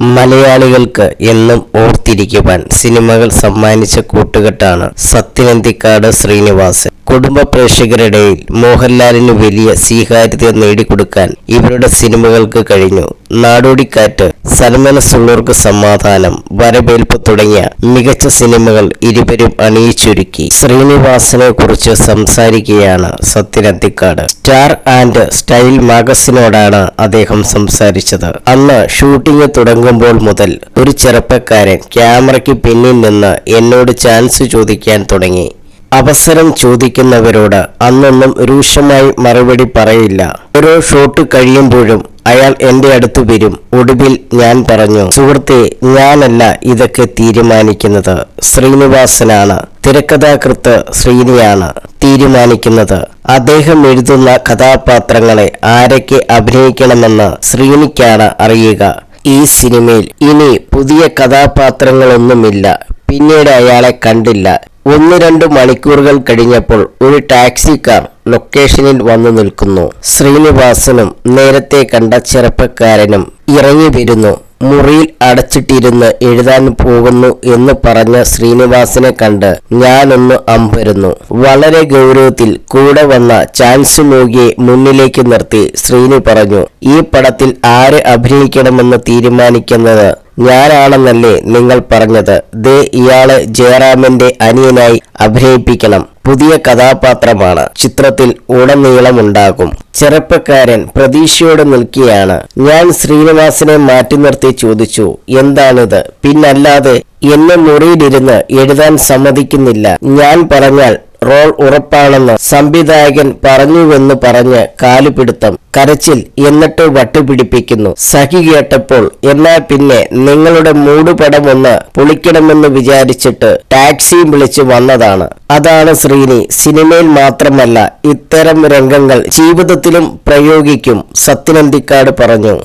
മലയാളികൾക്ക് എന്നും ഓർത്തിരിക്കുവാൻ സിനിമകൾ സമ്മാനിച്ച കൂട്ടുകെട്ടാണ് സത്യനന്തിക്കാട് ശ്രീനിവാസൻ. കുടുംബ പ്രേക്ഷകരുടെയിൽ മോഹൻലാലിന് വലിയ സ്വീകാര്യത നേടിക്കൊടുക്കാൻ ഇവരുടെ സിനിമകൾക്ക് കഴിഞ്ഞു. നാടോടിക്കാറ്റ് സന്മനസ്സുള്ളവർക്ക് സമാധാനം വരവേൽപ്പ് തുടങ്ങിയ മികച്ച സിനിമകൾ ഇരുവരും അണിയിച്ചൊരുക്കി. ശ്രീനിവാസനെ കുറിച്ച് സംസാരിക്കുകയാണ് സത്യനന്തിക്കാട് സ്റ്റാർ ആൻഡ് സ്റ്റൈൽ മാഗസിനോടാണ് അദ്ദേഹം സംസാരിച്ചത്. അന്ന് ഷൂട്ടിംഗ് തുടങ്ങുമ്പോൾ മുതൽ ഒരു ചെറുപ്പക്കാരൻ ക്യാമറയ്ക്ക് പിന്നിൽ നിന്ന് എന്നോട് ചാൻസ് ചോദിക്കാൻ തുടങ്ങി. അവസരം ചോദിക്കുന്നവരോട് അന്നൊന്നും രൂക്ഷമായി മറുപടി പറയില്ല. ഓരോ ഷോട്ട് കഴിയുമ്പോഴും അയാൾ എന്റെ അടുത്ത് വരും. ഒടുവിൽ ഞാൻ പറഞ്ഞു സുഹൃത്തെ ഞാനല്ല ഇതൊക്കെ തീരുമാനിക്കുന്നത്. ശ്രീനിവാസനാണ്. തിരക്കഥാകൃത്ത് ശ്രീനിയാണ് തീരുമാനിക്കുന്നത്. അദ്ദേഹം എഴുതുന്ന കഥാപാത്രങ്ങളെ ആരൊക്കെ അഭിനയിക്കണമെന്ന് ശ്രീനിക്കാണ് അറിയുക. ഈ സിനിമയിൽ ഇനി പുതിയ കഥാപാത്രങ്ങളൊന്നുമില്ല. പിന്നീട് അയാളെ കണ്ടില്ല. ഒന്ന് രണ്ട് മണിക്കൂറുകൾ കഴിഞ്ഞപ്പോൾ ഒരു ടാക്സി കാർ ലൊക്കേഷനിൽ വന്നു നിൽക്കുന്നു. ശ്രീനിവാസനും നേരത്തെ കണ്ട ചെറുപ്പക്കാരനും ഇറങ്ങി വരുന്നു മുറിയിൽ അടച്ചിട്ടിരുന്ന് എഴുതാൻ പോകുന്നു എന്ന് പറഞ്ഞ ശ്രീനിവാസനെ കണ്ട് ഞാനൊന്ന് അമ്പരുന്നു. വളരെ ഗൗരവത്തിൽ കൂടെ വന്ന ചാൻസ് മോഗിയെ മുന്നിലേക്ക് നിർത്തി ശ്രീനി പറഞ്ഞു ഈ പടത്തിൽ ആര് അഭിനയിക്കണമെന്ന് തീരുമാനിക്കുന്നത്? ഞാനാണെന്നല്ലേ നിങ്ങൾ പറഞ്ഞത്. ദേ ഇയാളെ ജയറാമിന്റെ അനിയനായി അഭിനയിപ്പിക്കണം. പുതിയ കഥാപാത്രമാണ്. ചിത്രത്തിൽ ഉടനീളമുണ്ടാകും. ചെറുപ്പക്കാരൻ പ്രതീക്ഷയോട് നിൽക്കുകയാണ്. ഞാൻ ശ്രീനിവാസിനെ മാറ്റി നിർത്തി ചോദിച്ചു എന്താണിത്? പിന്നല്ലാതെ എന്നെ മുറിയിലിരുന്ന് എഴുതാൻ സമ്മതിക്കുന്നില്ല. ഞാൻ പറഞ്ഞാൽ റോൾ ഉറപ്പാണെന്ന് സംവിധായകൻ പറഞ്ഞുവെന്ന് പറഞ്ഞ് കാലുപിടുത്തം കരച്ചിൽ എന്നിട്ട് വട്ടുപിടിപ്പിക്കുന്നു. സഖി കേട്ടപ്പോൾ എന്നാൽ പിന്നെ നിങ്ങളുടെ മൂടുപടം ഒന്ന് പൊളിക്കണമെന്ന് വിചാരിച്ചിട്ട് ടാക്സിയും വിളിച്ച് വന്നതാണ്. അതാണ് ശ്രീനി. സിനിമയിൽ മാത്രമല്ല ഇത്തരം രംഗങ്ങൾ ജീവിതത്തിലും പ്രയോഗിക്കും സത്യനന്തിക്കാട് പറഞ്ഞു.